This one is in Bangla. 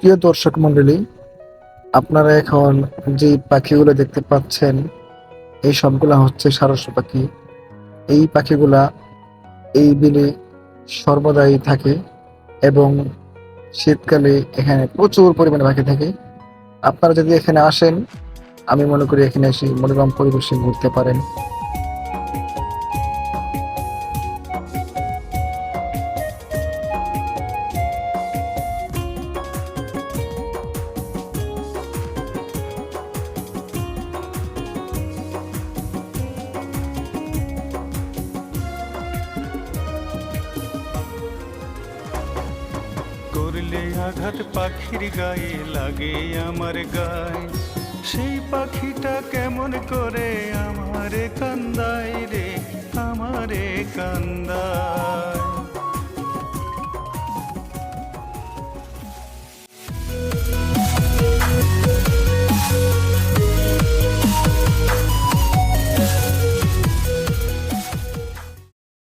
প্রিয় দর্শক মণ্ডলী আপনারা এখন যে পাখিগুলো দেখতে পাচ্ছেন, এই সবগুলা হচ্ছে সারস পাখি। এই পাখিগুলা এই বিলে সর্বদাই থাকে এবং শীতকালে এখানে প্রচুর পরিমাণে পাখি থাকে। আপনারা যদি এখানে আসেন, আমি মনে করি এখানে এসে মনোরম পরিবেশে ঘুরতে পারেন। করলে আঘাত পাখির গায়ে লাগে আমার গায়ে। সেই পাখিটা কেমন করে আমারে কান্দায় রে, আমারে কান্দায়